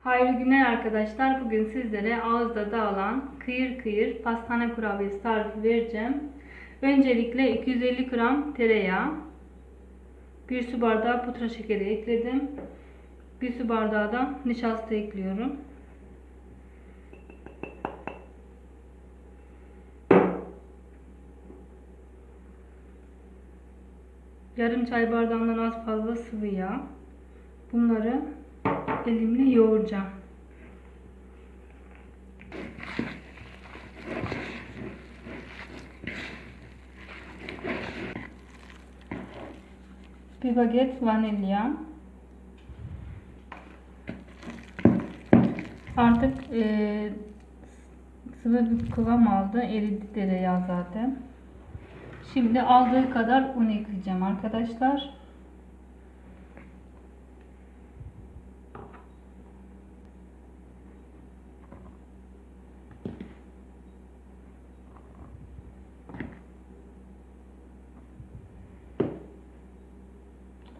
Hayırlı günler arkadaşlar. Bugün sizlere ağızda dağılan kıyır kıyır pastane kurabiyesi tarifi vereceğim. Öncelikle 250 gram tereyağı, 1 su bardağı pudra şekeri ekledim. 1 su bardağı da nişasta ekliyorum. Yarım çay bardağından az fazla sıvı yağ. Bunları elimle yoğuracağım. Bir paket vanilya. Artık e, sıvı bir kıvam aldı. Eridi tereyağı zaten. Şimdi aldığı kadar un ekleyeceğim arkadaşlar.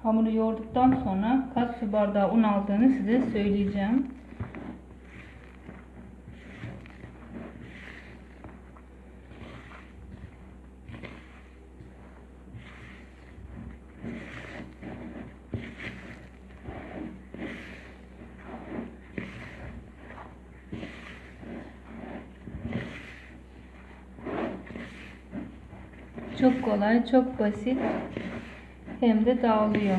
Hamuru yoğurduktan sonra kaç su bardağı un aldığını size söyleyeceğim. Çok kolay, çok basit hem de dağılıyor.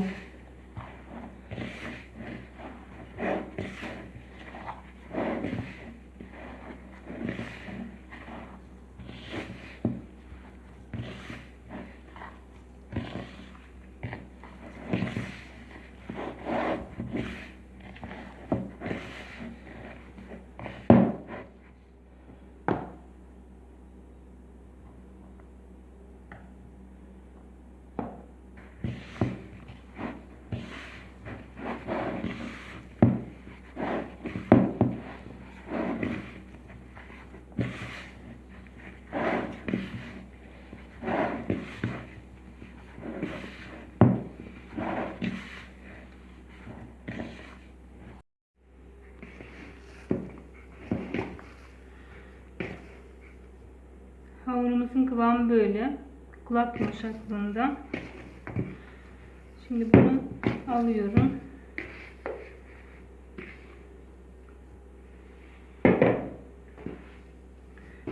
Hamurumuzun kıvamı böyle. Kulak yumuşaklığında. Şimdi bunu alıyorum.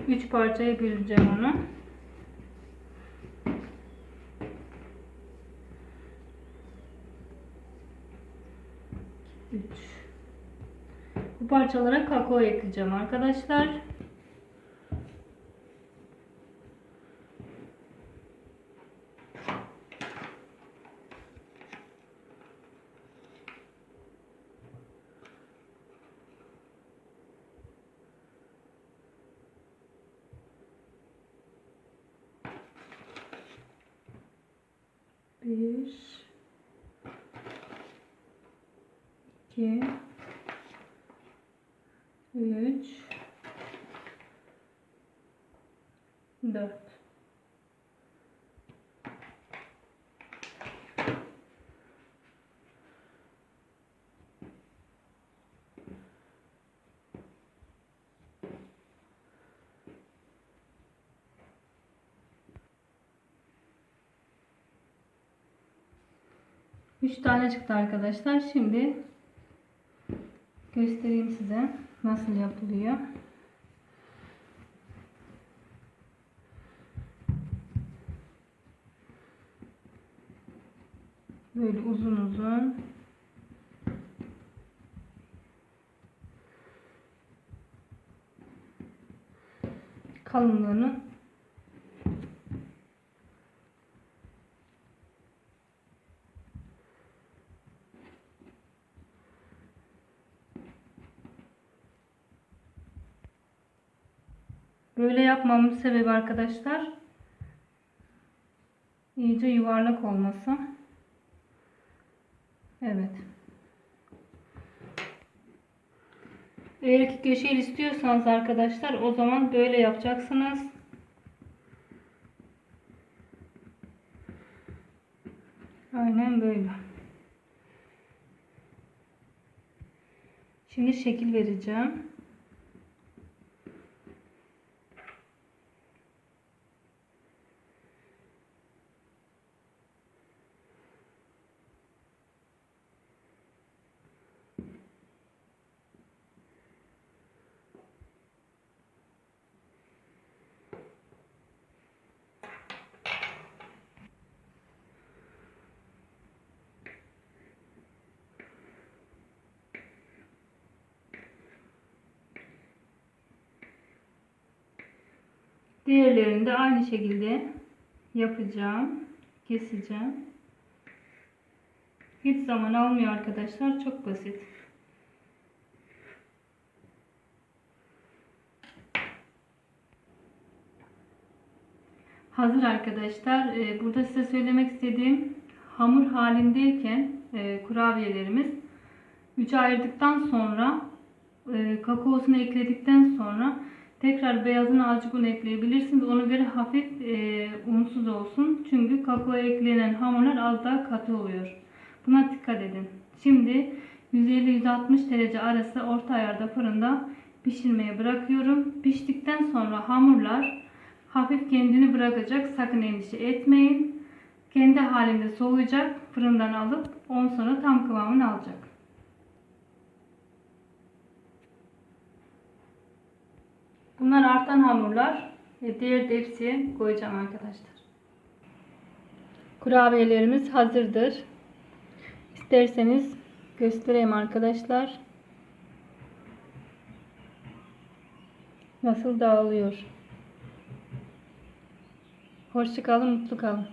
Üç parçaya böleceğim onu. Üç. Bu parçalara kakao ekleyeceğim arkadaşlar. Bir, iki, üç, dört. Üç tane çıktı arkadaşlar. Şimdi göstereyim size nasıl yapılıyor. Böyle uzun uzun kalınlığını Böyle yapmamın sebebi arkadaşlar iyice yuvarlak olması. Evet. Eğer ki köşeli istiyorsanız arkadaşlar o zaman böyle yapacaksınız. Aynen böyle. Şimdi şekil vereceğim. Diğerlerini de aynı şekilde yapacağım. Keseceğim. Hiç zaman almıyor arkadaşlar. Çok basit. Hazır arkadaşlar. Ee, Burada size söylemek istediğim hamur halindeyken e, kurabiyelerimiz 3'e ayırdıktan sonra e, kakaosunu ekledikten sonra tekrar beyazını azıcık un ekleyebilirsiniz. Ona göre hafif e, unsuz olsun. Çünkü kakao eklenen hamurlar az daha katı oluyor. Buna dikkat edin. Şimdi 150-160 derece arası orta ayarda fırında pişirmeye bırakıyorum. Piştikten sonra hamurlar hafif kendini bırakacak. Sakın endişe etmeyin. Kendi halinde soğuyacak. Fırından alıp 10 sonra tam kıvamını alacak. Bunlar artan hamurlar. Ve diğer tepsiye koyacağım arkadaşlar. Kurabiyelerimiz hazırdır. İsterseniz göstereyim arkadaşlar. Nasıl dağılıyor. Hoşça kalın, mutlu kalın.